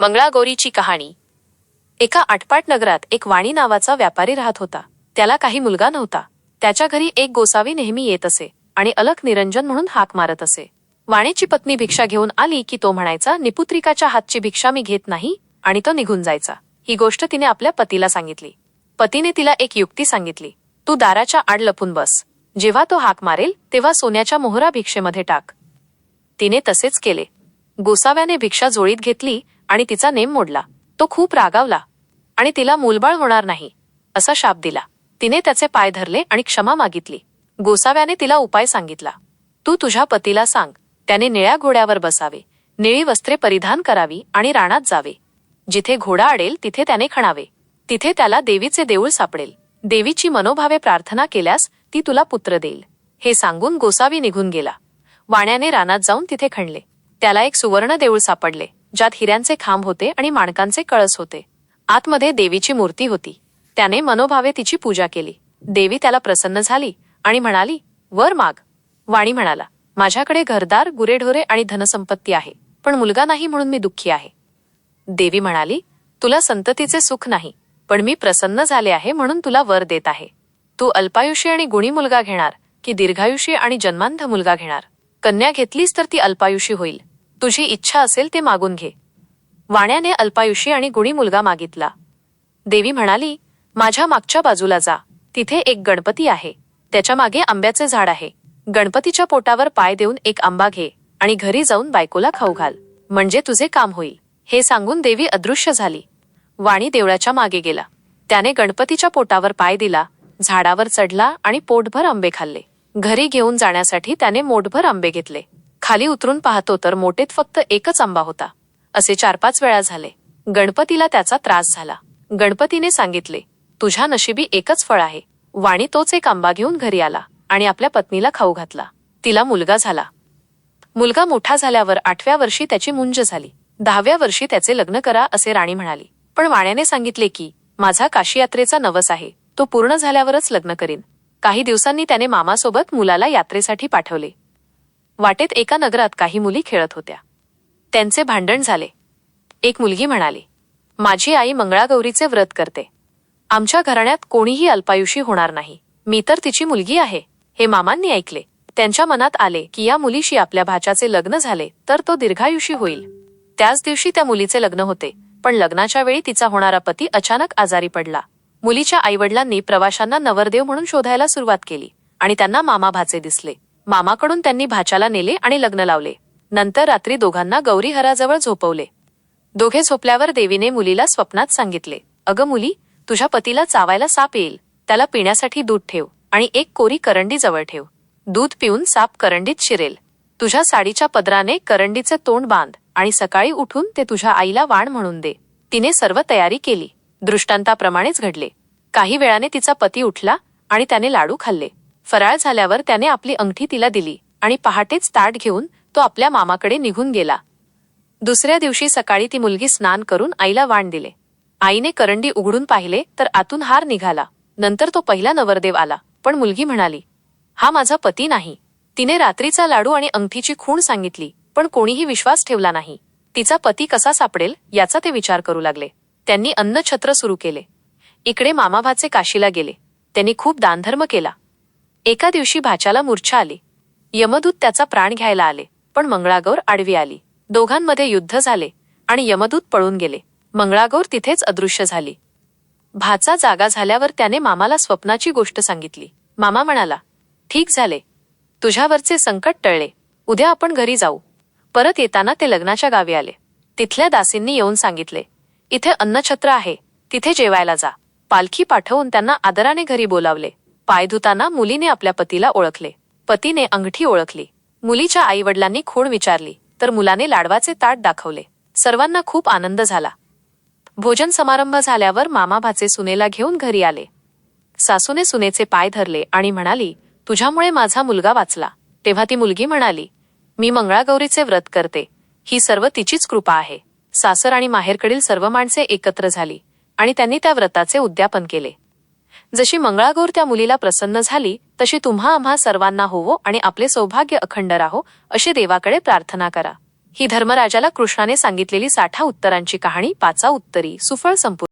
मंगळागौरीची कहाणी. एका आटपाट नगरात एक वाणी नावाचा व्यापारी राहत होता. त्याला काही मुलगा नव्हता. त्याच्या घरी एक गोसावी नेहमी येत असे आणि अलक निरंजन म्हणून हाक मारत असे. वाणीची पत्नी भिक्षा घेऊन आली की तो म्हणायचा निपुत्रिकाच्या हातची भिक्षा मी घेत नाही आणि तो निघून जायचा. ही गोष्ट तिने आपल्या पतीला सांगितली. पतीने तिला एक युक्ती सांगितली. तू दाराच्या आड लपून बस. जेव्हा तो हाक मारेल तेव्हा सोन्याच्या मोहरा भिक्षेमध्ये टाक. तिने तसेच केले. गोसाव्याने भिक्षा जोळीत घेतली आणि तिचा नेम मोडला. तो खूप रागावला. आणि तिला मूलबाळ होणार नाही असा शाप दिला. तिने त्याचे पाय धरले आणि क्षमा मागितली. गोसाव्याने तिला उपाय सांगितला. तू तुझ्या पतीला सांग त्याने निळ्या घोड्यावर बसावे निळी वस्त्रे परिधान करावी आणि रानात जावे. जिथे घोडा अडेल तिथे त्याने खणावे. तिथे त्याला देवीचे देऊळ सापडेल. देवीची मनोभावे प्रार्थना केल्यास ती तुला पुत्र देईल. हे सांगून गोसावी निघून गेला. वाण्याने रानात जाऊन तिथे खणले. त्याला एक सुवर्ण देऊळ सापडले. ज्यात हिऱ्यांचे खांब होते आणि माणकांचे कळस होते. आतमध्ये देवीची मूर्ती होती. त्याने मनोभावे तिची पूजा केली. देवी त्याला प्रसन्न झाली आणि म्हणाली वर माग. वाणी म्हणाला माझ्याकडे घरदार गुरेढोरे आणि धनसंपत्ती आहे पण मुलगा नाही म्हणून मी दुःखी आहे. देवी म्हणाली तुला संततीचे सुख नाही पण मी प्रसन्न झाले आहे म्हणून तुला वर देत आहे. तू अल्पायुषी आणि गुणी मुलगा घेणार की दीर्घायुषी आणि जन्मांध मुलगा घेणार. कन्या घेतलीस तर ती अल्पायुषी होईल. तुझी इच्छा असेल ते मागून घे. वाण्याने अल्पायुषी आणि गुणी मुलगा मागितला. देवी म्हणाली माझ्या मागच्या बाजूला जा. तिथे एक गणपती आहे. त्याच्यामागे आंब्याचे झाड आहे. गणपतीच्या पोटावर पाय देऊन एक आंबा घे आणि घरी जाऊन बायकोला खाऊ घाल. म्हणजे तुझे काम होईल. हे सांगून देवी अदृश्य झाली. वाणी देवळाच्या मागे गेला. त्याने गणपतीच्या पोटावर पाय दिला झाडावर चढला आणि पोटभर आंबे खाल्ले. घरी घेऊन जाण्यासाठी त्याने मोठभर आंबे घेतले. खाली उतरून पाहतो तर मोठेत फक्त एकच आंबा होता. असे चार पाच वेळा झाले. गणपतीला त्याचा त्रास झाला. गणपतीने सांगितले तुझ्या नशिबी एकच फळ आहे. वाणी तोच एक आंबा घेऊन घरी आला आणि आपल्या पत्नीला खाऊ घातला. तिला मुलगा झाला. मुलगा मोठा झाल्यावर आठव्या वर्षी त्याची मुंज झाली. दहाव्या वर्षी त्याचे लग्न करा असे राणी म्हणाली. पण वाण्याने सांगितले की माझा काशी यात्रेचा नवस आहे. तो पूर्ण झाल्यावरच लग्न करीन. काही दिवसांनी त्याने मामासोबत मुलाला यात्रेसाठी पाठवले. वाटेत एका नगरात काही मुली खेळत होत्या. त्यांचे भांडण झाले. एक मुलगी म्हणाली माझी आई मंगळागौरीचे व्रत करते. आमच्या घराण्यात कोणीही अल्पायुषी होणार नाही. मी तर तिची मुलगी आहे. हे मामांनी ऐकले. त्यांच्या मनात आले की या मुलीशी आपल्या भाच्याचे लग्न झाले तर तो दीर्घायुषी होईल. त्याच दिवशी त्या मुलीचे लग्न होते पण लग्नाच्या वेळी तिचा होणारा पती अचानक आजारी पडला. मुलीच्या आईवडिलांनी प्रवाशांना नवरदेव म्हणून शोधायला सुरुवात केली आणि त्यांना मामा भाचे दिसले. मामाकडून त्यांनी भाच्याला नेले आणि लग्न लावले. नंतर रात्री दोघांना गौरीहराजवळ झोपवले. दोघे झोपल्यावर देवीने मुलीला स्वप्नात सांगितले अगं मुली तुझ्या पतीला चावायला साप येईल. त्याला पिण्यासाठी दूध ठेव आणि एक कोरी करंडी जवळ ठेव. दूध पिऊन साप करंडीत शिरेल. तुझ्या साडीच्या पदराने करंडीचे तोंड बांध आणि सकाळी उठून ते तुझ्या आईला वाण म्हणून दे. तिने सर्व तयारी केली. दृष्टांताप्रमाणेच घडले. काही वेळाने तिचा पती उठला आणि त्याने लाडू खाल्ले. फराळ झाल्यावर त्याने आपली अंगठी तिला दिली आणि पहाटेच ताट घेऊन तो आपल्या मामाकडे निघून गेला. दुसऱ्या दिवशी सकाळी ती मुलगी स्नान करून आईला वाण दिले. आईने करंडी उघडून पाहिले तर आतून हार निघाला. नंतर तो पहिला नवरदेव आला पण मुलगी म्हणाली हा माझा पती नाही. तिने रात्रीचा लाडू आणि अंगठीची खूण सांगितली पण कोणीही विश्वास ठेवला नाही. तिचा पती कसा सापडेल याचा ते विचार करू लागले. त्यांनी अन्नछत्र सुरू केले. इकडे मामाभाचे काशीला गेले. त्यांनी खूप दानधर्म केला. एका दिवशी भाच्याला मूर्छा आली. यमदूत त्याचा प्राण घ्यायला आले पण मंगळागौर आडवी आली. दोघांमध्ये युद्ध झाले आणि यमदूत पळून गेले. मंगळागौर तिथेच अदृश्य झाली. भाचा जागा झाल्यावर त्याने मामाला स्वप्नाची गोष्ट सांगितली. मामा म्हणाला ठीक झाले. तुझ्यावरचे संकट टळले. उद्या आपण घरी जाऊ. परत येताना ते लग्नाच्या गावी आले. तिथल्या दासींनी येऊन सांगितले इथे अन्नछत्र आहे. तिथे जेवायला जा. पालखी पाठवून त्यांना आदराने घरी बोलावले. पाय धुताना मुलीने आपल्या पतीला ओळखले. पतीने अंगठी ओळखली. मुलीच्या आईवडिलांनी खूण विचारली तर मुलाने लाडवाचे ताट दाखवले. सर्वांना खूप आनंद झाला. भोजन समारंभ झाल्यावर मामा भाचे सुनेला घेऊन घरी आले. सासूने सुनेचे पाय धरले आणि म्हणाली तुझ्यामुळे माझा मुलगा वाचला. तेव्हा ती मुलगी म्हणाली मी मंगळागौरीचे व्रत करते. ही सर्व तिचीच कृपा आहे. सासर आणि माहेरकडील सर्व माणसे एकत्र झाली आणि त्यांनी त्या व्रताचे उद्यापन केले. जशी मंगळागौर त्या मुलीला प्रसन्न झाली तशी तुम्हा आम्हा सर्वांना होवो आणि आपले सौभाग्य अखंड राहो अशी देवाकडे प्रार्थना करा. ही धर्मराजाला कृष्णाने सांगितलेली साठा उत्तरांची कहाणी पाचा उत्तरी सुफळ संपूर्ण